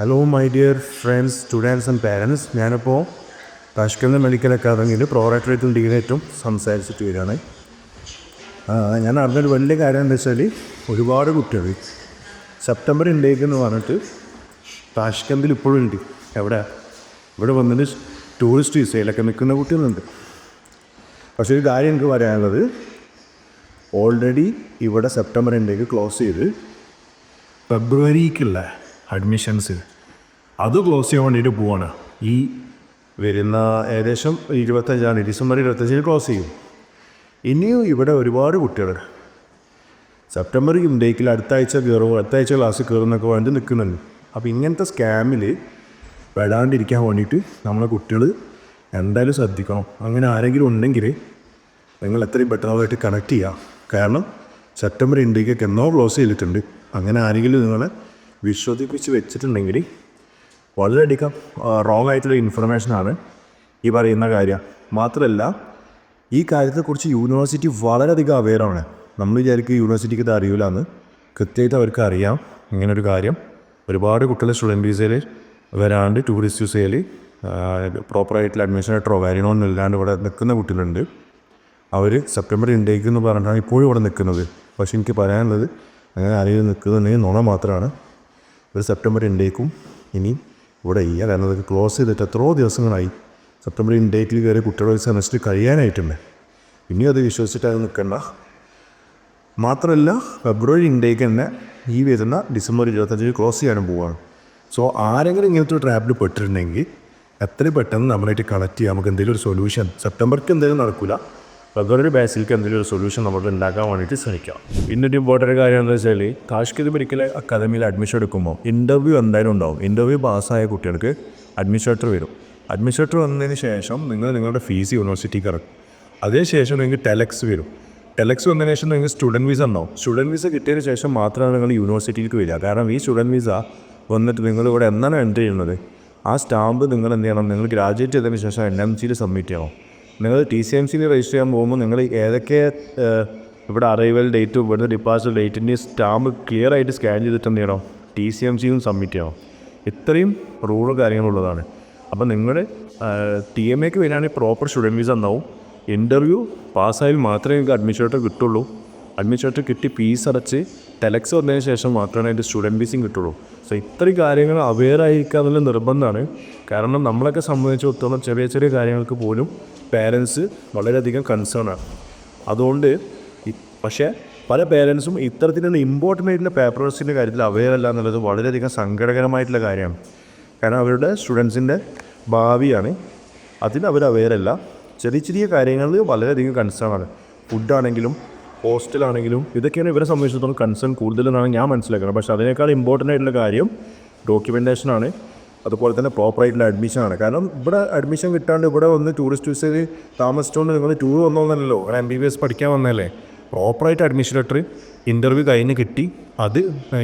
Hello my dear friends students and parents ഞാനിപ്പോൾ Tashkent medical അക്കാദമിയിൽ പ്രോറേറ്ററേറ്റും ഡിഗ്രേറ്റും സംസാരിച്ചിട്ട് വരികയാണ്. ഞാൻ അറിഞ്ഞൊരു വലിയ കാര്യം എന്താ വെച്ചാൽ ഒരുപാട് കുട്ടികൾ സെപ്റ്റംബർ ഇൻടേക്ക് എന്ന് പറഞ്ഞിട്ട് താഷ്കന്തിൽ ഇപ്പോഴും ഉണ്ട്. എവിടെ? ഇവിടെ വന്നിട്ട് ടൂറിസ്റ്റ് വിസയിലൊക്കെ നിൽക്കുന്ന കുട്ടികളുണ്ട്. പക്ഷേ ഒരു കാര്യം എനിക്ക് പറയാനുള്ളത് ഓൾറെഡി ഇവിടെ സെപ്റ്റംബർ ഇൻടേക്ക് ക്ലോസ് ചെയ്ത് ഫെബ്രുവരിക്കുള്ള അഡ്മിഷൻസ് അത് ക്ലോസ് ചെയ്യാൻ വേണ്ടിയിട്ട് പോവാണ്. ഈ വരുന്ന ഏകദേശം ഇരുപത്തഞ്ചാണ് ഡിസംബർ ഇരുപത്തഞ്ചിന് ക്ലോസ് ചെയ്യും. ഇനിയും ഇവിടെ ഒരുപാട് കുട്ടികൾ. സെപ്റ്റംബർ ഇൻടേക്കിൽ അടുത്ത ആഴ്ച കയറും അടുത്ത ആഴ്ച ക്ലാസ് കയറുന്നൊക്കെ വേണ്ടി നിൽക്കുന്നുണ്ട്. അപ്പോൾ ഇങ്ങനത്തെ സ്കാമിൽ പെടാണ്ടിരിക്കാൻ വേണ്ടിയിട്ട് നമ്മളെ കുട്ടികൾ എന്തായാലും ശ്രദ്ധിക്കണം. അങ്ങനെ ആരെങ്കിലും ഉണ്ടെങ്കിൽ നിങ്ങൾ എത്രയും പെട്ടെന്നായിട്ട് കണക്ട് ചെയ്യുക. കാരണം സെപ്റ്റംബർ ഇൻഡേക്കൊക്കെ എന്നോ ക്ലോസ് ചെയ്തിട്ടുണ്ട്. അങ്ങനെ ആരെങ്കിലും നിങ്ങളെ വിശ്വസിപ്പിച്ച് വെച്ചിട്ടുണ്ടെങ്കിൽ വളരെയധികം റോങ് ആയിട്ടുള്ള ഇൻഫർമേഷനാണ് ഈ പറയുന്ന കാര്യം. മാത്രമല്ല ഈ കാര്യത്തെക്കുറിച്ച് യൂണിവേഴ്സിറ്റി വളരെയധികം അവെയറാണ് നമ്മൾ വിചാരിക്കും യൂണിവേഴ്സിറ്റിക്ക് ഇത് അറിയില്ല എന്ന് കൃത്യമായിട്ട് അവർക്ക് അറിയാം. ഇങ്ങനൊരു കാര്യം. ഒരുപാട് കുട്ടികൾ സ്റ്റുഡന്റ് വിസയിൽ വരാണ്ട് ടൂറിസ്റ്റ് വിസയിൽ പ്രോപ്പറായിട്ടുള്ള അഡ്മിഷൻ ലെറ്ററോ കാര്യങ്ങളൊന്നും ഇല്ലാണ്ട് ഇവിടെ നിൽക്കുന്ന കുട്ടികളുണ്ട്. അവർ സെപ്റ്റംബർ ഇൻടേക്ക് എന്ന് പറഞ്ഞിട്ടാണ് ഇപ്പോഴും ഇവിടെ നിൽക്കുന്നത്. പക്ഷേ എനിക്ക് പറയാനുള്ളത് അങ്ങനെ ആരെങ്കിലും നിൽക്കുന്നുണ്ടെങ്കിൽ നുണ മാത്രമാണ്. ഒരു സെപ്റ്റംബർ എൻഡേക്കും ഇനി ഇവിടെ ഇല്ല കാരണം അതൊക്കെ ക്ലോസ് ചെയ്തിട്ട് എത്രയോ ദിവസങ്ങളായി. സെപ്റ്റംബർ ഇൻടേക്കിൽ കയറി കുട്ടികളുടെ സെമസ്റ്റർ കഴിയാനായിട്ടുണ്ട്. ഇനിയും അത് വിശ്വസിച്ചിട്ട് അത് നിൽക്കണ്ട. മാത്രമല്ല ഫെബ്രുവരി ഇൻഡേക്ക് തന്നെ ഈ വരുന്ന ഡിസംബർ ഇരുപത്തഞ്ചിന് ക്ലോസ് ചെയ്യാനും പോവുകയാണ് സോ ആരെങ്കിലും ഇങ്ങനത്തെ ഒരു ട്രാപ്പിൽ പെട്ടിട്ടുണ്ടെങ്കിൽ എത്രയും പെട്ടെന്ന് നമ്മളായിട്ട് കണക്ട് ചെയ്യാം. നമുക്ക് എന്തെങ്കിലും ഒരു സൊല്യൂഷൻ സെപ്റ്റംബർക്ക് എന്തെങ്കിലും നടക്കില്ല ഫെബ്രുവരി ബേസിലേക്ക് എന്തെങ്കിലും ഒരു സൊല്യൂഷൻ നമ്മൾ ഉണ്ടാക്കാൻ വേണ്ടിയിട്ട് ശ്രമിക്കാം. പിന്നെ ഒരു ഇമ്പോർട്ടന്റ് കാര്യം എന്താ വെച്ചാൽ കാഷ്കിത് മെഡിക്കൽ അക്കാദമിയിൽ അഡ്മിഷൻ എടുക്കുമ്പോൾ ഇന്റർവ്യൂ എന്തായാലും ഉണ്ടാവും. ഇന്റർവ്യൂ പാസ്സായ കുട്ടികൾക്ക് അഡ്മിഷൻ ലെറ്റർ വരും. അഡ്മിഷൻ ലെറ്റർ വന്നതിന് ശേഷം നിങ്ങൾ നിങ്ങളുടെ ഫീസ് യൂണിവേഴ്സിറ്റിക്ക് ഇറക്കും. അതിനുശേഷം നിങ്ങൾക്ക് ടെലക്സ് വരും. ടെലക്സ് വന്നതിന് ശേഷം നിങ്ങൾക്ക് സ്റ്റുഡന്റ് വിസ ഉണ്ടാവും. സ്റ്റുഡന്റ് വിസ കിട്ടിയതിന് ശേഷം മാത്രമാണ് നിങ്ങൾ യൂണിവേഴ്സിറ്റിക്ക് വരിക. കാരണം ഈ സ്റ്റുഡന്റ് വിസ വന്നിട്ട് നിങ്ങൾ ഇവിടെ എന്നാണ് എന്റർ ചെയ്യുന്നത്? ആ സ്റ്റാമ്പ് നിങ്ങൾ എന്ത് ചെയ്യണം? നിങ്ങൾ ഗ്രാജുവേറ്റ് ചെയ്തതിന് ശേഷം എൻ എം സിയിൽ സബ്മിറ്റ് ചെയ്യണം. നിങ്ങൾ ടി സി എം സിയിൽ രജിസ്റ്റർ ചെയ്യാൻ പോകുമ്പോൾ നിങ്ങൾ ഏതൊക്കെ ഇവിടെ അറൈവൽ ഡേറ്റും ഇവിടുത്തെ ഡിപ്പാസിറ്റ് ഡേറ്റിന്റെ സ്റ്റാമ്പ് ക്ലിയർ ആയിട്ട് സ്കാൻ ചെയ്തിട്ട് എന്ത് ചെയ്യണം? ടി സി എം സിയും സബ്മിറ്റ് ചെയ്യണം. ഇത്രയും റൂളും കാര്യങ്ങളുള്ളതാണ് അപ്പോൾ നിങ്ങൾ ടി എം എക്ക് വരികയാണെങ്കിൽ പ്രോപ്പർ സ്റ്റുഡന്റ് വിസ എന്നാവും ഇന്റർവ്യൂ പാസ്സായാൽ മാത്രമേ നിങ്ങൾക്ക് അഡ്മിഷൻ ലെറ്റർ കിട്ടുള്ളൂ. അഡ്മിഷൻ ലെറ്റർ കിട്ടി ഫീസ് അടച്ച് ടെലക്സ് വന്നതിന് ശേഷം മാത്രമേ അതിന്റെ സ്റ്റുഡന്റ് ഫീസും കിട്ടുള്ളൂ. സോ ഇത്രയും കാര്യങ്ങൾ അവെയർ ആയിരിക്കുക എന്നുള്ള നിർബന്ധമാണ്. കാരണം നമ്മളൊക്കെ സംബന്ധിച്ചിടത്തോളം ചെറിയ ചെറിയ കാര്യങ്ങൾക്ക് പോലും പേരൻസ് വളരെയധികം കൺസേൺ ആണ്. അതുകൊണ്ട് പക്ഷേ പല പേരൻസും ഇത്തരത്തിലുള്ള ഇമ്പോർട്ടന്റ് ആയിട്ടുള്ള പേപ്പേഴ്സിന്റെ കാര്യത്തിൽ അവെയർ അല്ല എന്നുള്ളത് വളരെയധികം സങ്കടകരമായിട്ടുള്ള കാര്യമാണ്. കാരണം അവരുടെ സ്റ്റുഡൻസിന്റെ ഭാവിയാണ്. അതിന് അവർ അവെയറല്ല ചെറിയ ചെറിയ കാര്യങ്ങളിൽ വളരെയധികം കൺസേൺ ആണ്. ഫുഡാണെങ്കിലും ഹോസ്റ്റലാണെങ്കിലും ഇതൊക്കെയാണ് ഇവരെ സംബന്ധിച്ചിടത്തോളം കൺസേൺ കൂടുതലെന്നാണ് ഞാൻ മനസ്സിലാക്കുന്നത്. പക്ഷേ അതിനേക്കാൾ ഇമ്പോർട്ടന്റ് ആയിട്ടുള്ള കാര്യം ഡോക്യുമെന്റേഷനാണ് അതുപോലെ തന്നെ പ്രോപ്പറായിട്ടുള്ള അഡ്മിഷനാണ് കാരണം ഇവിടെ അഡ്മിഷൻ കിട്ടാണ്ട് ഇവിടെ വന്ന് ടൂറിസ്റ്റ് വിസയിൽ താമസിച്ചുകൊണ്ട് നിങ്ങൾ ടൂർ വന്നോന്നല്ലോ ഒരു എം ബി ബി എസ് പഠിക്കാൻ വന്നതല്ലേ. പ്രോപ്പറായിട്ട് അഡ്മിഷൻ ലെറ്റർ ഇന്റർവ്യൂ കഴിഞ്ഞ് കിട്ടി. അത്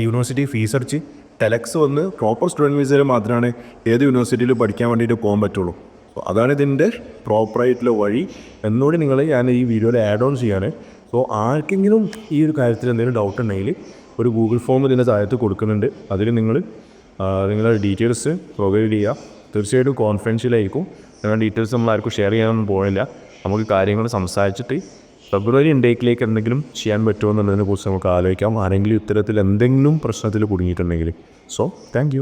യൂണിവേഴ്സിറ്റി ഫീസ് അടിച്ച് ടെലക്സ് വന്ന് പ്രോപ്പർ സ്റ്റുഡന്റ് വിസയിൽ മാത്രമാണ് ഏത് യൂണിവേഴ്സിറ്റിയിൽ പഠിക്കാൻ വേണ്ടിയിട്ട് പോകാൻ പറ്റുള്ളൂ. അപ്പോൾ അതാണ് ഇതിന്റെ പ്രോപ്പറായിട്ടുള്ള വഴി. എന്നോട് നിങ്ങൾ ഞാൻ ഈ വീഡിയോയിൽ ആഡ് ഓൺ ചെയ്യാണ് സോ ആർക്കെങ്കിലും ഈ ഒരു കാര്യത്തിൽ എന്തെങ്കിലും ഡൗട്ട് ഉണ്ടെങ്കിൽ ഒരു ഗൂഗിൾ ഫോം ഇതിന്റെ താഴത്ത് കൊടുക്കുന്നുണ്ട്. അതിൽ നിങ്ങൾ നിങ്ങളുടെ ഡീറ്റെയിൽസ് പ്രൊവൈഡ് ചെയ്യുക. തീർച്ചയായിട്ടും കോൺഫിഡൻഷ്യലായിരിക്കും നിങ്ങളുടെ ഡീറ്റെയിൽസ് നമ്മൾ ആർക്കും ഷെയർ ചെയ്യാനൊന്നും പോകുന്നില്ല നമുക്ക് കാര്യങ്ങൾ സംസാരിച്ചിട്ട് ഫെബ്രുവരി ഇൻടേക്കിലേക്ക് എന്തെങ്കിലും ചെയ്യാൻ പറ്റുമോ എന്നുള്ളതിനെ കുറിച്ച് നമുക്ക് ആലോചിക്കാം. ആരെങ്കിലും ഇത്തരത്തിൽ എന്തെങ്കിലും പ്രശ്നത്തിൽ കുടുങ്ങിയിട്ടുണ്ടെങ്കിൽ. So thank